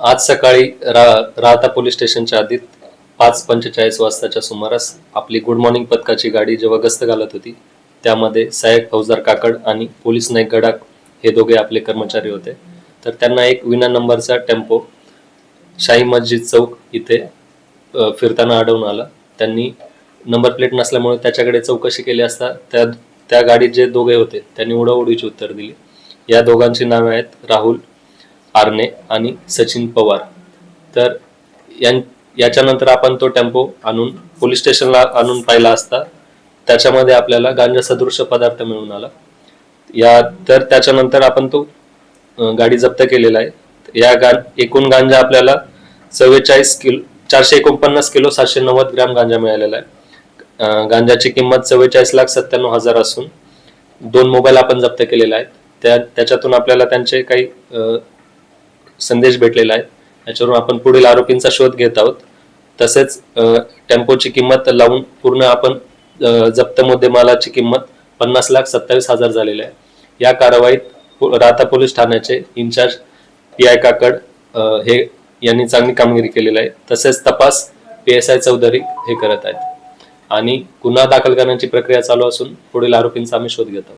आज सकाळी रा राहता पोलीस स्टेशनच्या आधीत पाच पंचेचाळीस वाजताच्या सुमारास आपली गुड मॉर्निंग पथकाची गाडी जेव्हा गस्त घालत होती त्यामध्ये सहाय्यक फौजदार काकड आणि पोलीस नाईक गडाक हे दोघे आपले कर्मचारी होते. तर त्यांना एक विना नंबरचा टेम्पो शाही मस्जिद चौक इथे फिरताना आढळून आला. त्यांनी नंबर प्लेट नसल्यामुळे त्याच्याकडे चौकशी केली असता त्या त्या गाडीत जे दोघे होते त्यांनी उडाउडीची उत्तर दिली. या दोघांची नावे आहेत राहुल आरने आणि सचिन पवार. तर यां याच्यानंतर आपण तो टेम्पो आणून पोलीस स्टेशनला आणून पाहिला असता त्याच्यामध्ये आपल्याला गांजा सदृश पदार्थ मिळून आला. या तर त्याच्यानंतर आपण तो गाडी जप्त केलेला आहे. या गा एकूण गांजा आपल्याला चव्वेचाळीस किलो चारशे एकोणपन्नास किलो सातशे नव्वद ग्रॅम गांजा मिळालेला आहे. गांजाची किंमत चव्वेचाळीस लाख सत्त्याण्णव हजार असून दोन मोबाईल आपण जप्त केलेले आहेत त्या त्याच्यातून आपल्याला त्यांचे काही संदेश भेटलेला आहे. याच्यावरून आपण पुढील आरोपींचा शोध घेत आहोत. तसेच टेम्पोची किंमत लावून पूर्ण आपण जप्त मुद्देमालाची किंमत पन्नास लाख सत्तावीस हजार झालेली आहे. या कारवाईत राहता पोलीस ठाण्याचे इन्चार्ज पी आय काकड हे यांनी चांगली कामगिरी केलेली आहे. तसेच तपास पी एस आय चौधरी हे करत आहेत. आणि गुन्हा दाखल करण्याची प्रक्रिया चालू असून पुढील आरोपींचा आम्ही शोध घेत आहोत.